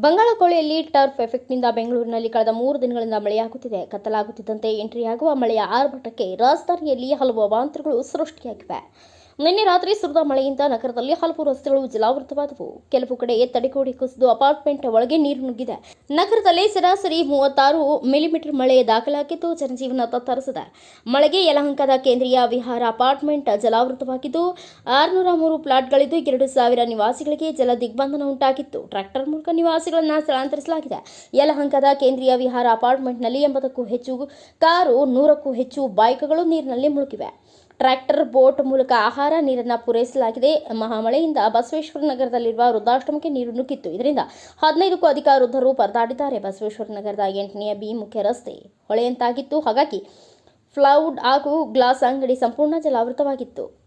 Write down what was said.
ಬಂಗಾಳಕೊಲ್ಲಿಯಲ್ಲಿ turf ಎಫೆಕ್ಟ್ನಿಂದ ಬೆಂಗಳೂರಿನಲ್ಲಿ ಕಳೆದ ಮೂರು ದಿನಗಳಿಂದ ಮಳೆಯಾಗುತ್ತಿದೆ. ಕತ್ತಲಾಗುತ್ತಿದ್ದಂತೆ ಎಂಟ್ರಿಯಾಗುವ ಮಳೆಯ ಆರ್ಭಟಕ್ಕೆ ರಾಜಧಾನಿಯಲ್ಲಿ ಹಲವು ಅವಾಂತರಗಳು ಸೃಷ್ಟಿಯಾಗಿವೆ. ನಿನ್ನೆ ರಾತ್ರಿ ಸುರಿದ ಮಳೆಯಿಂದ ನಗರದಲ್ಲಿ ಹಲವು ರಸ್ತೆಗಳು ಜಲಾವೃತವಾದವು. ಕೆಲವು ಕಡೆ ತಡೆಗೋಡೆ ಕುಸಿದು ಅಪಾರ್ಟ್ಮೆಂಟ್ ಒಳಗೆ ನೀರು ನುಗ್ಗಿದೆ. ನಗರದಲ್ಲಿ ಸರಾಸರಿ ಮೂವತ್ತಾರು ಮಿಲಿಮೀಟರ್ ಮಳೆ ದಾಖಲಾಗಿದ್ದು ಜನಜೀವನ ತತ್ತರಿಸಿದೆ. ಮಳೆಗೆ ಯಲಹಂಕದ ಕೇಂದ್ರೀಯ ವಿಹಾರ ಅಪಾರ್ಟ್ಮೆಂಟ್ ಜಲಾವೃತವಾಗಿದ್ದು, ಆರುನೂರ ಮೂರು ಪ್ಲಾಟ್ಗಳಿದ್ದು ಎರಡು ಸಾವಿರ ನಿವಾಸಿಗಳಿಗೆ ಜಲ ದಿಗ್ಬಂಧನ ಉಂಟಾಗಿತ್ತು. ಟ್ರ್ಯಾಕ್ಟರ್ ಮೂಲಕ ನಿವಾಸಿಗಳನ್ನು ಸ್ಥಳಾಂತರಿಸಲಾಗಿದೆ. ಯಲಹಂಕದ ಕೇಂದ್ರೀಯ ವಿಹಾರ ಅಪಾರ್ಟ್ಮೆಂಟ್ನಲ್ಲಿ ಎಂಬತ್ತಕ್ಕೂ ಹೆಚ್ಚು ಕಾರು, ನೂರಕ್ಕೂ ಹೆಚ್ಚು ಬೈಕ್ಗಳು ನೀರಿನಲ್ಲಿ ಮುಳುಗಿವೆ. ಟ್ರ್ಯಾಕ್ಟರ್, ಬೋಟ್ ಮೂಲಕ ಆಹಾರ, ನೀರನ್ನು ಪೂರೈಸಲಾಗಿದೆ. ಮಹಾಮಳೆಯಿಂದ ಬಸವೇಶ್ವರ ನಗರದಲ್ಲಿರುವ ವೃದ್ಧಾಶ್ರಮಕ್ಕೆ ನೀರು ನುಗ್ಗಿತ್ತು. ಇದರಿಂದ ಹದಿನೈದಕ್ಕೂ ಅಧಿಕ ವೃದ್ಧರು ಪರದಾಡಿದ್ದಾರೆ. ಬಸವೇಶ್ವರ ನಗರದ ಎಂಟನೆಯ ಬಿ ಮುಖ್ಯ ರಸ್ತೆ ಹೊಳೆಯಂತಾಗಿತ್ತು. ಹಾಗಾಗಿ ಫ್ಲೌಡ್ ಹಾಗೂ ಗ್ಲಾಸ್ ಅಂಗಡಿ ಸಂಪೂರ್ಣ ಜಲಾವೃತವಾಗಿತ್ತು.